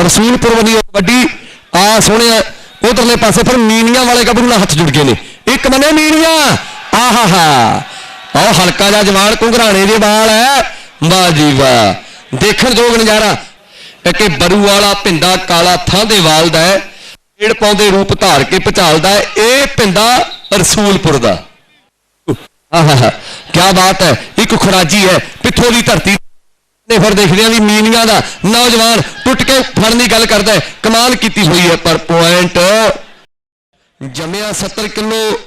ਰਸੂਲਪੁਰ ਵਾਲੀ ਕਬੱਡੀ, ਆ ਸੋਹਣਿਆ ਉਧਰਲੇ ਪਾਸੇ ਫਿਰ ਮੀਨੀਆਂ ਵਾਲੇ ਗੱਭਰੂ ਨਾਲ ਹੱਥ ਜੁੜ ਗਏ ਨੇ। ਇੱਕ ਮੰਨੇ ਮੀਨੀਆਂ, ਆਹਾਹਾ। ਆਹ ਹਲਕਾ ਜਿਹਾ ਜਵਾਨ ਕੁੰਘਰਾਣੇ ਦੇ ਵਾਲ ਹੈ। ਵਾਹ ਜੀ ਵਾਹ। ਦੇਖਣ ਯੋਗ ਨਜ਼ਾਰਾ। ਕਿ ਬਰੂ ਵਾਲਾ ਪਿੰਡਾ ਕਾਲਾ ਥਾਂ ਦੇ ਵਾਲ ਦਾ ਹੈ। ਪੇੜ ਪਾਉਂਦੇ ਰੂਪ ਧਾਰ ਕੇ ਪਚਾਲਦਾ ਹੈ। ਇਹ ਪਿੰਡਾ ਰਸੂਲਪੁਰ ਦਾ। ਆਹਾ ਕੀ ਬਾਤ ਹੈ। ਇੱਕ ਖੁਰਾਜੀ ਹੈ। ਪਿੱਥੋਂ ਦੀ ਧਰਤੀ ਨੇ ਫਿਰ ਦੇਖਦੇ ਆ ਵੀ ਮੀਨੀਆਂ ਦਾ ਨੌਜਵਾਨ ਟੁੱਟ ਕੇ ਫੜਨ ਦੀ ਗੱਲ ਕਰਦਾ ਕਮਾਲ ਕੀਤੀ ਹੋਈ ਹੈ ਪਰ ਪੁਆਇੰਟ ਜੰਮਿਆ 70 ਕਿਲੋ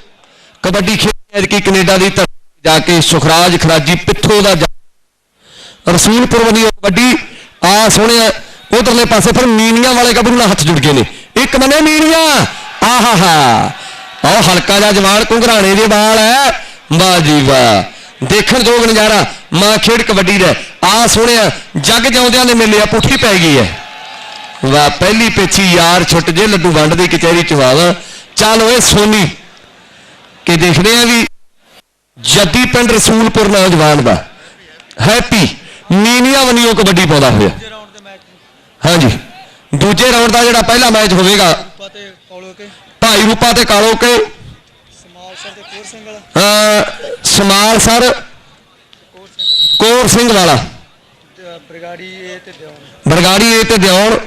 ਕਬੱਡੀ ਖੇਡ ਕਿ ਕੈਨੇਡਾ ਦੀ ਧਰਤੀ ਜਾ ਕੇ ਸੁਖਰਾਜ ਖਰਾਜੀ ਪਿੱਥੋਂ ਦਾ ਜਾ- ਰਸੂਲਪੁਰ ਵਾਲੀ ਕਬੱਡੀ, ਆ ਸੋਹਣਿਆ ਉਧਰਲੇ ਪਾਸੇ ਫਿਰ ਮੀਨੀਆਂ ਵਾਲੇ ਗੱਭਰੂ ਨਾਲ ਹੱਥ ਜੁੜ ਗਏ ਨੇ। ਇੱਕ ਮੰਨੇ ਮੀਨੀਆਂ ਆਹਾਹਾ। ਆਹ ਹਲਕਾ ਜਿਹਾ ਜਵਾਨ ਕੁੰਘਰਾਣੇ ਦੇ ਵਾਲ ਹੈ। ਵਾਹ ਜੀ ਵਾਹ। ਦੇਖਣ ਯੋਗ ਨਜ਼ਾਰਾ, ਮਾਂ ਖੇਡ ਕਬੱਡੀ ਦਾ ਆ ਸੋਹਣਿਆ ਜੱਗ ਜਾਉਂਦਿਆਂ ਦੇ ਮੇਲੇ ਆ, ਪੁੱਠੀ ਪੈ ਗਈ ਹੈ। ਵਾਹ ਪਹਿਲੀ ਪੇਚੀ ਯਾਰ ਛੁੱਟ ਜੇ, ਲੱਡੂ ਵੰਡ ਦੀ ਕਚਹਿਰੀ ਚ ਵਾਵਾ। ਚੱਲ ਓਏ ਸੋਨੀ, ਕਿ ਦੇਖਦੇ ਆ ਵੀ ਜੱਦੀ ਪਿੰਡ ਰਸੂਲਪੁਰ ਨੌਜਵਾਨ ਦਾ। ਹੈਪੀ ਨੀਨੀਆ ਵਨੀਓ ਕਬੱਡੀ ਪਾਉਂਦਾ ਹੋਇਆ। ਹਾਂਜੀ, ਦੂਜੇ ਰਾਉਂਡ ਦਾ ਜਿਹੜਾ ਪਹਿਲਾ ਮੈਚ ਹੋਵੇਗਾ, ਭਾਈ ਰੂਪਾ ਤੇ ਕਾਲੋ ਕੇ ਸਮਾਲ ਸਰ। ਕੋਰ ਸਿੰਘ ਵਾਲਾ। ਬਰਗਾੜੀ ਇਹ ਤੇ ਦਿਉਣ ਬਰਗਾੜੀ ਏ ਤੇ ਦਿਉਣ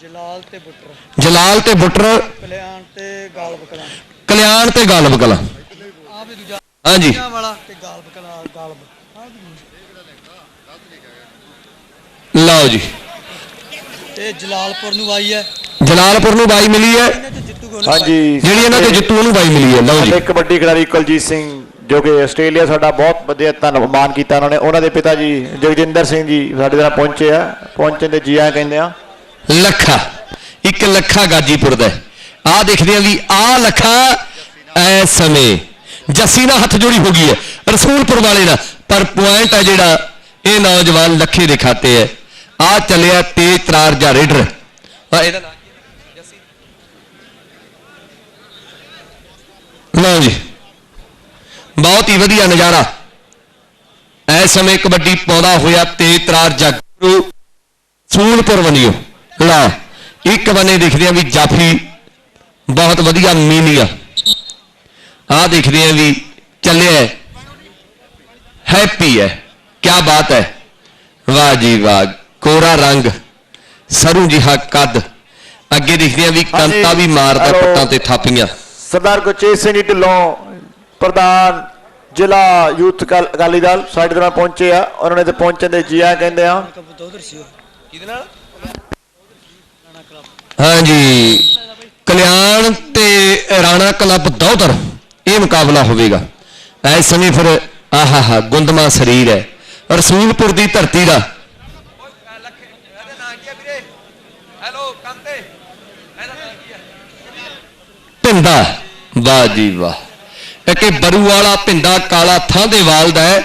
ਜਲਾਲ ਤੇ ਬੁੱਟਰ। ਜਲਾਲ ਤੇ ਬੁੱਟਰ। ਕਲਿਆਣ ਤੇ ਗਾਲਬ ਕਲਾਂ। ਕਲਿਆਣ ਤੇ ਗਾਲਬ ਕਲਾ। ਆ ਵੀ ਦੂਜਾ। ਹਾਂਜੀ। ਵਾਲਾ ਤੇ ਗਾਲਬ ਕਲਾਂ ਗਾਲਬ। ਲਓ ਜੀ। ਇਹ ਜਲਾਲਪੁਰ ਨੂੰ ਆਈ ਹੈ। ਜਲਾਲਪੁਰ ਨੂੰ ਬਾਈ ਮਿਲੀ ਹੈ। ਤੇ ਹਾਂਜੀ। ਜਿਹੜੀ ਇਹਨਾਂ ਤੇ ਜਿੱਤੂ ਉਹਨੂੰ ਬਾਈ ਮਿਲੀ ਹੈ। ਲਓ ਜੀ। ਸਾਡੇ ਕਬੱਡੀ ਖਿਡਾਰੀ ਕੁਲਜੀਤ ਸਿੰਘ ਜੋ ਕਿ ਆਸਟ੍ਰੇਲੀਆ ਸਾਡਾ ਬਹੁਤ ਵਧੀਆ ਧੰਨਵਾਦ ਕੀਤਾ ਉਹਨਾਂ ਨੇ। ਉਹਨਾਂ ਦੇ ਪਿਤਾ ਜੀ ਜਗਜਿੰਦਰ ਸਿੰਘ ਜੀ ਸਾਡੇ ਨਾਲ ਪਹੁੰਚੇ ਆ। ਪਹੁੰਚਣ ਦੇ ਜੀ ਆ ਕਹਿੰਦੇ ਆ। ਲੱਖਾ। ਇੱਕ ਲੱਖਾ ਗਾਜੀਪੁਰ ਦਾ ਆ ਦੇਖਦੇ ਆ ਵੀ ਆ ਲੱਖਾ ਐ ਸਮੇਂ। ਜੱਸੀ ਨਾਲ ਹੱਥ ਜੋੜੀ ਹੋ ਗਈ ਹੈ ਰਸੂਲਪੁਰ ਵਾਲੇ ਦਾ ਪਰ ਪੁਆਇੰਟ ਹੈ ਜਿਹੜਾ ਇਹ ਨੌਜਵਾਨ ਲੱਖੇ ਦੇ ਖਾਤੇ ਹੈ। ਆ ਚੱਲਿਆ ਤੇਜ ਤਰਾਰ ਜਾਂ ਰੇਡਰ। ਆ ਇਹਦਾ ਨਾਮ ਕੀ ਹੈ ਜੱਸੀ ਲਓ ਜੀ ਬਹੁਤ ਹੀ ਵਧੀਆ ਨਜ਼ਾਰਾ। ਐ ਸਮੇਂ ਕਬੱਡੀ ਪਾਉਂਦਾ ਹੋਇਆ ਤੇਜ ਤਰਾਰ ਜਗਰੂ ਸੂਲਪੁਰ ਵනිਓ ਲਾ ਇੱਕ ਬੰਨੇ ਦੇਖਦੇ ਆ ਵੀ ਜਾਫੀ ਬਹੁਤ ਵਧੀਆ ਮੀਨੀਆ ਆ। ਦੇਖਦੇ ਆ ਵੀ ਚੱਲਿਆ ਹੈਪੀ ਹੈ। ਕੀ ਬਾਤ ਹੈ। ਵਾਹ ਜੀ ਵਾਹ। ਕੋਰਾ ਰੰਗ ਸਰੂ ਜਿਹਾ ਕੱਦ। ਅੱਗੇ ਦੇਖਦੇ ਆ ਵੀ ਕੰਤਾ ਵੀ ਮਾਰਦਾ। ਪੱਟਾਂ ਤੇ ਥਾਪੀਆਂ। ਸਰਦਾਰ ਗੁਰਚੇਤ ਸਿੰਘ ਢਿੱਲੋਂ ਪ੍ਰਧਾਨ ਜ਼ਿਲ੍ਹਾ ਯੂਥ ਅਕਾਲ- ਦਲ ਸਾਡੇ ਨਾਲ ਪਹੁੰਚੇ ਆ। ਉਹਨਾਂ ਨੇ ਤੇ ਪਹੁੰਚਣ ਦੇ ਜੀ ਆ ਕਹਿੰਦੇ ਆ। ਹਾਂਜੀ ਕਲਿਆਣ ਤੇ ਰਾਣਾ ਕਲੱਬ ਦੌਦਰ ਇਹ ਮੁਕਾਬਲਾ ਹੋਵੇਗਾ। ਐਸ ਸਮੇਂ ਫਿਰ ਆਹਾਹਾ ਗੁੰਦਮਾ ਸਰੀਰ ਹੈ। ਰਸੂਲਪੁਰ ਦੀ ਧਰਤੀ ਦਾ। ਪਿੰਡਾ। ਵਾਹ ਜੀ ਵਾਹ। ਇਹ ਕਿ ਬਰੂ ਵਾਲਾ ਪਿੰਡਾ ਕਾਲਾ ਥਾਂ ਦੇ ਵਾਲਦਾ ਹੈ,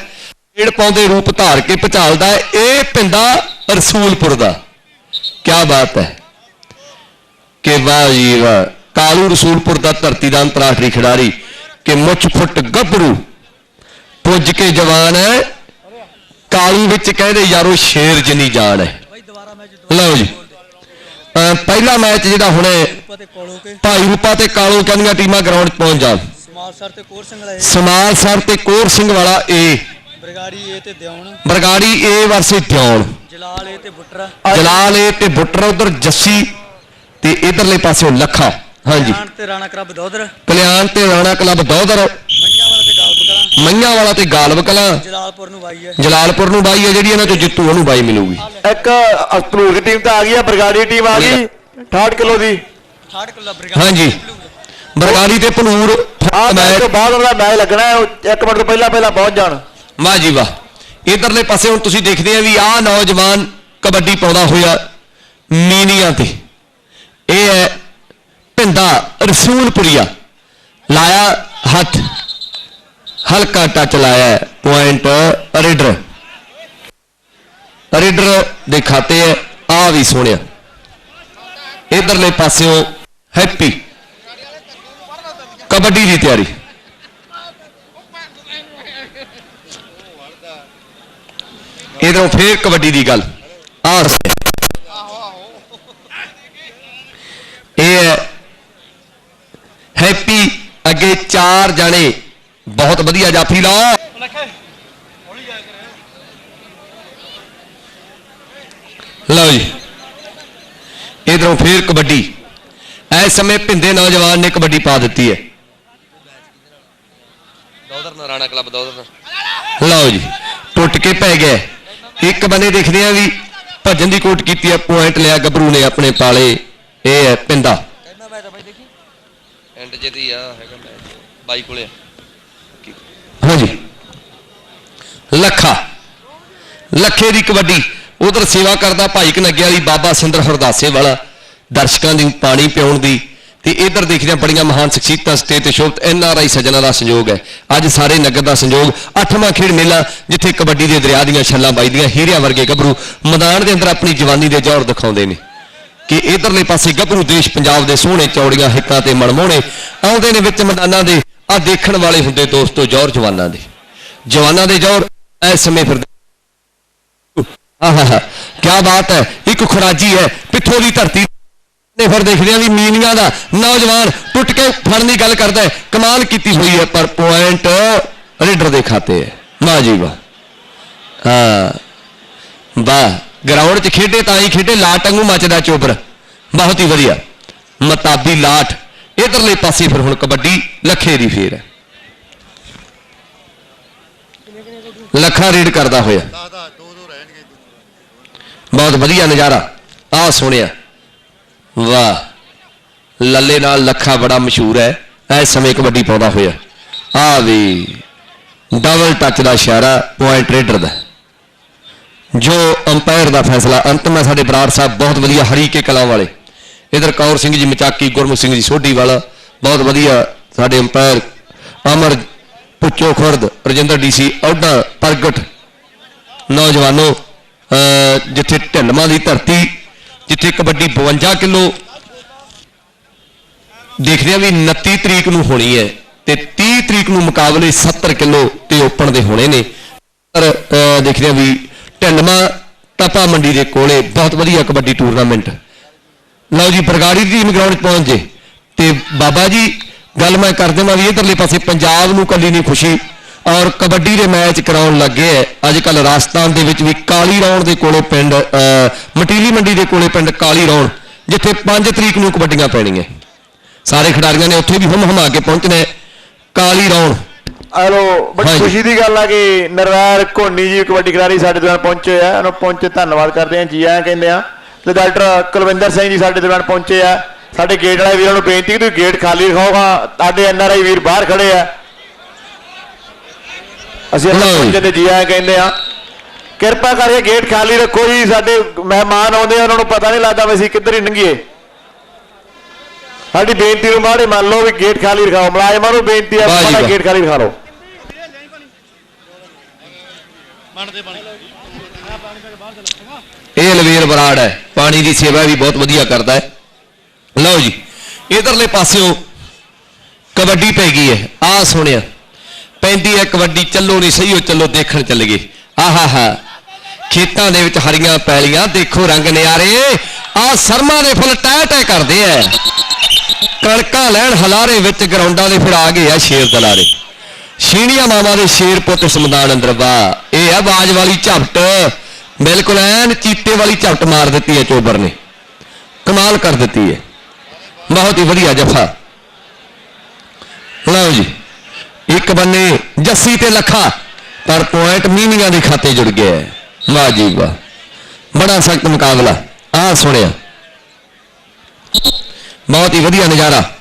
ਪੇੜ ਪਾਉਂਦੇ ਰੂਪ ਧਾਰ ਕੇ ਪਚਾਲਦਾ ਹੈ, ਇਹ ਪਿੰਡਾ ਰਸੂਲਪੁਰ ਦਾ। ਕੀ ਬਾਤ ਹੈ। ਕਿ ਵਾਹ ਜੀ ਵਾਹ। ਕਾਲੂ ਰਸੂਲਪੁਰ ਦਾ ਧਰਤੀ ਦਾ ਅੰਤਰਰਾਸ਼ਟਰੀ ਖਿਡਾਰੀ ਕਿ ਮੁੱਛ ਫੁੱਟ ਗੱਭਰੂ ਪੁੱਜ ਕੇ ਜਵਾਨ ਹੈ। ਕਾਲੂ ਵਿੱਚ ਕਹਿੰਦੇ ਯਾਰੋ ਸ਼ੇਰ ਜਿੰਨੀ ਜਾਨ ਹੈ। ਲਓ ਜੀ। ਪਹਿਲਾ ਮੈਚ ਜਿਹੜਾ ਹੁਣੇ ਭਾਈ ਰੂਪਾ ਤੇ ਕਾਲੂ ਕਹਿੰਦੀਆਂ ਟੀਮਾਂ ਗਰਾਊਂਡ 'ਚ ਪਹੁੰਚ ਜਾਣ। ਸਮਾਲ ਸਰ ਤੇ ਕੋਰ ਸਿੰਘ ਵਾਲਾ ਇਹ। ਸਮਾਲ ਸਰ ਤੇ ਕੋਰ ਸਿੰਘ ਵਾਲਾ ਏ ਬਰਗਾੜੀ ਇਹ ਤੇ ਦਿਉਣ ਬਰਗਾੜੀ ਏ ਵਰਸੇ ਦਿਉਣ ਜਲਾਲ ਇਹ ਤੇ ਬੁੱਟਰ। ਜਲਾਲ ਏ ਤੇ ਬੁੱਟਰ ਉਧਰ ਜੱਸੀ ਤੇ ਇਧਰਲੇ ਪਾਸਿਓਂ ਲੱਖਾ। ਹਾਂਜੀ। ਕਲਿਆਣ ਤੇ ਰਾਣਾ ਕਲੱਬ ਦੋਦਰ ਕਲਿਆਣ ਤੇ ਰਾਣਾ ਕਲੱਬ ਦੌਦਰ ਤੇ ਮਈਆਂ ਵਾਲਾ ਤੇ ਗਾਲਬ ਕਲਾਂ। ਜਲਾਲਪੁਰ ਨੂੰ ਆਈ ਹੈ ਜਲਾਲਪੁਰ ਨੂੰ ਬਾਈ ਹੈ ਜਿਹੜੀ ਇਹਨਾਂ ਚੋਂ ਜਿੱਤੂ ਉਹਨੂੰ ਬਾਈ ਮਿਲੂਗੀ। ਇੱਕ ਅਸਪਲੂਰ ਦੀ ਟੀਮ ਤਾਂ ਆ ਗਈ ਆ ਬਰਗਾੜੀ ਟੀਮ ਆ ਗਈ। 68 ਕਿਲੋ ਦੀ। 68 ਕਿਲੋ ਬਰਗਾੜੀ ਹਾਂਜੀ। ਬਰਗਾੜੀ ਤੇ ਭਨੂਰ ਆ ਮੈਚ ਤੋਂ ਬਾਅਦ ਉਹਨਾਂ ਦਾ ਮੈਚ ਲੱਗਣਾ ਹੈ ਇੱਕ ਮਿੰਟ ਤੋਂ ਪਹਿਲਾਂ ਪਹਿਲਾਂ ਪਹੁੰਚ ਜਾਣ। ਵਾਹ ਜੀ ਵਾਹ। ਇਧਰਲੇ ਪਾਸੇ ਹੁਣ ਤੁਸੀਂ ਦੇਖਦੇ ਆ ਵੀ ਆਹ ਨੌਜਵਾਨ ਕਬੱਡੀ ਪਾਉਂਦਾ ਹੋਇਆ ਮੀਨੀਆਂ ਤੇ। ਇਹ ਹੈ ਪਿੰਡਾ ਰਸੂਲਪੁਰੀਆ। ਲਾਇਆ ਹੱਥ। ਹਲਕਾ ਟੱਚ ਲਾਇਆ ਪੁਆਇੰਟ ਰੀਡਰ ਰੀਡਰ ਦੇ ਖਾਤੇ ਆ ਵੀ ਸੋਹਣਿਆ ਇਧਰਲੇ ਪਾਸਿਓ ਹੈਪੀ, ਕਬੱਡੀ ਦੀ ਤਿਆਰੀ। ਇਧਰੋਂ ਫੇਰ ਕਬੱਡੀ ਦੀ ਗੱਲ ਆ ਰਸੇ ਇਹ ਹੈਪੀ, ਅੱਗੇ ਚਾਰ ਜਾਣੇ ਬਹੁਤ ਵਧੀਆ ਜਾਫੀ ਲਾਓ। ਲਓ ਜੀ। ਇਧਰੋਂ ਫੇਰ ਕਬੱਡੀ। ਇਸ ਸਮੇਂ ਭਿੰਦੇ ਨੌਜਵਾਨ ਨੇ ਕਬੱਡੀ ਪਾ ਦਿੱਤੀ ਹੈ। ਦੌਦਰ ਰਾਣਾ ਕਲੱਬ ਦੌਦਰ ਲਓ ਜੀ। ਟੁੱਟ ਕੇ ਪੈ ਗਿਆ। ਇੱਕ ਬੰਨੇ ਦੇਖਦੇ ਆ ਵੀ ਭੱਜਣ ਦੀ ਕੋਟ ਕੀਤੀ ਹੈ ਪੁਆਇੰਟ ਲਿਆ ਗੱਭਰੂ ਨੇ ਆਪਣੇ ਪਾਲੇ। ਇਹ ਹੈ ਪਿੰਦਾ ਕਹਿੰਦਾ ਮੈਂ ਤਾਂ ਬਾਈ ਦੇਖੀ। ਐਂਡ ਜੇ ਦੀ ਆ ਹੈਗਾ ਬਾਈ ਕੋਲੇ। ਹਾਂਜੀ। ਲੱਖਾ। ਲੱਖੇ ਦੀ ਕਬੱਡੀ। ਉਧਰ ਸੇਵਾ ਕਰਦਾ ਭਾਈ ਕਨੱਗੇ ਵਾਲੀ ਬਾਬਾ ਸਿੰਦਰ ਹਰਦਾਸੇ ਵਾਲਾ। ਦਰਸ਼ਕਾਂ ਦੀ ਪਾਣੀ ਪਿਉਣ ਦੀ। ਤੇ ਇਧਰ ਦੇਖਦੇ ਹਾਂ ਬੜੀਆਂ ਮਹਾਨ ਸ਼ਖਸੀਅਤਾਂ ਸਟੇਜ ਤੇ ਸ਼ੋਭਤ ਐਨ ਆਰ ਆਈ ਸੱਜਣਾ ਦਾ ਸੰਯੋਗ ਹੈ। ਅੱਜ ਸਾਰੇ ਨਗਰ ਦਾ ਸੰਯੋਗ ਅੱਠਵਾਂ ਖੇਡ ਮੇਲਾ, ਜਿੱਥੇ ਕਬੱਡੀ ਦੇ ਦਰਿਆ ਦੀਆਂ ਛੱਲਾਂ ਵੱਜਦੀਆਂ, ਹੀਰਿਆਂ ਵਰਗੇ ਗੱਭਰੂ ਮੈਦਾਨ ਦੇ ਅੰਦਰ ਆਪਣੀ ਜਵਾਨੀ ਦੇ ਜੌਹਰ ਦਿਖਾਉਂਦੇ ਨੇ। ਕਿ ਇਧਰਲੇ ਪਾਸੇ ਗੱਭਰੂ ਦੇਸ਼ ਪੰਜਾਬ ਦੇ ਸੋਹਣੇ ਚੌੜੀਆਂ ਹਿੱਕਾਂ ਤੇ ਮਨਮੋਹਣੇ ਆਉਂਦੇ ਨੇ ਵਿੱਚ ਮੈਦਾਨਾਂ ਦੇ ਆ ਦੇਖਣ ਵਾਲੇ ਹੁੰਦੇ ਦੋਸਤੋ ਜੌਹਰ ਜਵਾਨਾਂ ਦੇ। ਜਵਾਨਾਂ ਦੇ ਜੌਹਰ ਇਸ ਸਮੇਂ ਫਿਰਦੇ। ਆਹਾ ਕੀ ਬਾਤ ਹੈ, ਇੱਕ ਖੁਰਾਜੀ ਹੈ, ਪਿੱਥੋਂ ਦੀ ਧਰਤੀ ਨੇ ਫਿਰ ਦੇਖਦੇ ਆ ਵੀ ਮੀਨੀਆਂ ਦਾ ਨੌਜਵਾਨ ਟੁੱਟ ਕੇ ਫੜਨ ਦੀ ਗੱਲ ਕਰਦਾ ਹੈ। ਕਮਾਲ ਕੀਤੀ ਹੋਈ ਹੈ, ਪਰ ਪੁਆਇੰਟ ਰੇਡਰ ਦੇ ਖਾਤੇ ਹੈ। ਵਾਹ ਜੀ ਵਾਹ। ਹਾਂ, ਵਾਹ, ਗਰਾਊਂਡ 'ਚ ਖੇਡੇ ਤਾਂ ਹੀ ਖੇਡੇ, ਲਾਟ ਵਾਂਗੂ ਮੱਚਦਾ ਚੋਬਰ ਬਹੁਤ ਹੀ ਵਧੀਆ। ਮਤਾਬੀ ਲਾਟ। ਇਧਰਲੇ ਪਾਸੇ ਫਿਰ ਹੁਣ ਕਬੱਡੀ ਲੱਖੇ ਦੀ ਫੇਰ ਹੈ। ਲੱਖਾ ਰੀਡ ਕਰਦਾ ਹੋਇਆ। ਬਹੁਤ ਵਧੀਆ ਨਜ਼ਾਰਾ। ਆਹ ਸੁਣਿਆ। ਵਾਹ। ਲੱਲੇ ਨਾਲ ਲੱਖਾ ਬੜਾ ਮਸ਼ਹੂਰ ਹੈ। ਇਸ ਸਮੇਂ ਕਬੱਡੀ ਪਾਉਂਦਾ ਹੋਇਆ। ਆ ਵੀ ਡਬਲ ਟੱਚ ਦਾ ਇਸ਼ਾਰਾ ਪੁਆਇੰਟ ਰੇਡਰ ਦਾ। ਜੋ ਅੰਪਾਇਰ ਦਾ ਫੈਸਲਾ। ਅੰਤਮ ਹੈ ਸਾਡੇ ਬਰਾੜ ਸਾਹਿਬ ਬਹੁਤ ਵਧੀਆ ਹਰੀਕੇ ਕਲਾ ਵਾਲੇ। ਇਧਰ ਕੌਰ ਸਿੰਘ ਜੀ ਮਚਾਕੀ, ਗੁਰਮੁਖ ਸਿੰਘ ਜੀ ਸੋਢੀ ਵਾਲਾ, ਬਹੁਤ ਵਧੀਆ ਸਾਡੇ ਅੰਪਾਇਰ ਅਮਰ ਪੁੱਚੋ ਖੁਰਦ, ਰਜਿੰਦਰ ਡੀਸੀ ਔਡਾ ਪ੍ਰਗਟ ਨੌਜਵਾਨੋ, ਅਹ ਜਿੱਥੇ ਢਿੱਲਵਾਂ ਦੀ ਧਰਤੀ, ਜਿੱਥੇ ਕਬੱਡੀ 52 ਕਿਲੋ ਦੇਖਦੇ ਆ ਵੀ 29 ਤਰੀਕ ਨੂੰ ਹੋਣੀ ਹੈ ਤੇ 30 ਤਰੀਕ ਨੂੰ ਮੁਕਾਬਲੇ 70 ਕਿਲੋ ਤੇ ਓਪਨ ਦੇ ਹੋਣੇ ਨੇ। ਪਰ, ਅਹ ਦੇਖਦੇ ਆ ਵੀ ਢਿੱਲਵਾਂ ਟਪਾ ਮੰਡੀ ਦੇ ਕੋਲੇ ਬਹੁਤ ਵਧੀਆ ਕਬੱਡੀ ਟੂਰਨਾਮੈਂਟ ਲਓ ਜੀ ਬਰਗਾੜੀ ਦੀ ਟੀਮ ਗਰਾਊਂਡ 'ਚ ਪਹੁੰਚ ਜੇ। ਤੇ ਬਾਬਾ ਜੀ ਗੱਲ ਮੈਂ ਕਰ ਦੇਵਾਂ ਵੀ ਇਧਰਲੇ ਪਾਸੇ ਪੰਜਾਬ ਨੂੰ ਕੱਲੀ ਨਹੀਂ ਖੁਸ਼ੀ ਔਰ ਕਬੱਡੀ ਦੇ ਮੈਚ ਕਰਾਉਣ ਲੱਗੇ ਐ। ਅੱਜ ਕੱਲ ਰਾਜਸਥਾਨ ਦੇ ਵਿੱਚ ਵੀ ਕਾਲੀ ਰੌਣ ਦੇ ਕੋਲੇ ਪਿੰਡ ਮਟੀਲੀ ਮੰਡੀ ਦੇ ਕੋਲੇ ਪਿੰਡ ਕਾਲੀ ਰੌਣ ਜਿੱਥੇ 5 ਤਰੀਕ ਨੂੰ ਕਬੱਡੀਆਂ ਪੈਣੀਆਂ। ਸਾਰੇ ਖਿਡਾਰੀਆਂ ਨੇ ਉੱਥੇ ਵੀ ਹਮ ਹਮਾ ਕੇ ਪਹੁੰਚਣਾ। ਕਾਲੀ ਰੌਣ। ਹਲੋ ਬੜੀ। ਖੁਸ਼ੀ ਦੀ ਗੱਲ ਆ ਕਿ ਨਰਵੈਰ ਕੋਨੀ ਜੀ ਕਬੱਡੀ ਖਿਡਾਰੀ ਸਾਡੇ ਦਰਮਿਆਨ ਪਹੁੰਚੇ ਆ। ਉਹਨੂੰ ਪਹੁੰਚੇ ਧੰਨਵਾਦ ਕਰਦੇ ਆ ਜੀ ਆਇਆਂ ਕਹਿੰਦੇ ਆ। ਤੇ ਡਾਕਟਰ ਕੁਲਵਿੰਦਰ ਸਿੰਘ ਜੀ ਸਾਡੇ ਦਰਮਿਆਨ ਪਹੁੰਚੇ ਆ। ਸਾਡੇ ਗੇਟ ਵਾਲੇ ਵੀਰਾਂ ਨੂੰ ਬੇਨਤੀ ਕਿ ਤੁਸੀਂ ਗੇਟ ਖਾਲੀ ਰਖਾਓਗਾ। ਸਾਡੇ ਐਨਆਰਆਈ ਵੀਰ ਬਾਹਰ ਖੜੇ ਆ। ਅਸੀਂ ਆਪਣੇ ਲਓ ਜੀ। ਪਹੁੰਚੇ ਤੇ ਜੀ ਆਇਆਂ ਕਹਿੰਦੇ ਆ। ਕਿਰਪਾ ਕਰਕੇ ਗੇਟ ਖਾਲੀ ਰੱਖੋ ਜੀ। ਸਾਡੇ ਮਹਿਮਾਨ ਆਉਂਦੇ ਆ ਉਹਨਾਂ ਨੂੰ ਪਤਾ ਨਹੀਂ ਲੱਗਦਾ ਵੀ ਅਸੀਂ ਕਿੱਧਰ ਹੀ ਲੰਘੀਏ। ਸਾਡੀ ਬੇਨਤੀ ਨੂੰ ਮਾੜੇ ਮੰਨ ਲਓ ਵੀ ਗੇਟ ਖਾਲੀ ਰਖਾਓ। ਮੁਲਾਜ਼ਮਾਂ ਨੂੰ ਬੇਨਤੀ ਆ ਸਾਡਾ। ਗੇਟ ਖਾਲੀ ਰਖਾ ਲਓ। ਇਹ ਲਵੇਰ ਬਰਾੜ ਹੈ। ਪਾਣੀ ਦੀ ਸੇਵਾ ਵੀ ਬਹੁਤ ਵਧੀਆ ਕਰਦਾ ਹੈ। ਲਓ ਜੀ, ਇਧਰਲੇ ਪਾਸਿਓਂ ਕਬੱਡੀ ਪੈ ਗਈ ਹੈ। ਆ ਸੁਣਿਆ, ਪੈਂਦੀ ਹੈ ਕਬੱਡੀ, ਚੱਲੋ ਨਹੀਂ ਸਹੀ ਹੋ ਚੱਲੋ ਦੇਖਣ ਚੱਲ ਗਏ। ਆਹਾ ਖੇਤਾਂ ਦੇ ਵਿੱਚ ਹਰੀਆਂ ਪੈਲੀਆਂ, ਦੇਖੋ ਰੰਗ ਨਿਆਰੇ। ਆ ਸਰਮਾ ਦੇ ਫੁੱਲ ਟਹਿ ਟਹਿ ਕਰਦੇ ਐ। ਕਣਕਾਂ ਲੈਣ ਹਲਾਰੇ ਵਿੱਚ ਗਰਾਊਂਡਾਂ ਦੇ ਫਿਰ ਆ ਗਏ ਆ ਸ਼ੇਰ ਦਲਾਰੇ ਸ਼ੀਣੀਆਂ ਮਾਮਾ ਦੇ ਸ਼ੇਰ ਪੁੱਤ ਸਮਦਾਨ ਮੈਦਾਨ ਅੰਦਰ ਵਾ ਇਹ ਆ ਬਾਜ ਵਾਲੀ ਝਪਟ। ਬਿਲਕੁਲ ਐਨ ਚੀਤੇ ਵਾਲੀ ਝਪਟ ਮਾਰ ਦਿੱਤੀ ਹੈ ਚੋਬਰ ਨੇ। ਕਮਾਲ ਕਰ ਦਿੱਤੀ ਹੈ। ਬਹੁਤ ਹੀ ਵਧੀਆ ਜਫਾ। ਲਓ ਜੀ, ਇੱਕ ਬੰਨੇ ਜੱਸੀ ਤੇ ਲੱਖਾ, ਪਰ ਪੁਆਇੰਟ ਮੀਨੀਆਂ ਦੇ ਖਾਤੇ ਜੁੜ ਗਿਆ ਹੈ। ਵਾਹ ਜੀ ਵਾਹ। ਬੜਾ ਸਖਤ ਮੁਕਾਬਲਾ। ਆ ਸੁਣਿਆ। ਬਹੁਤ ਹੀ ਵਧੀਆ ਨਜ਼ਾਰਾ।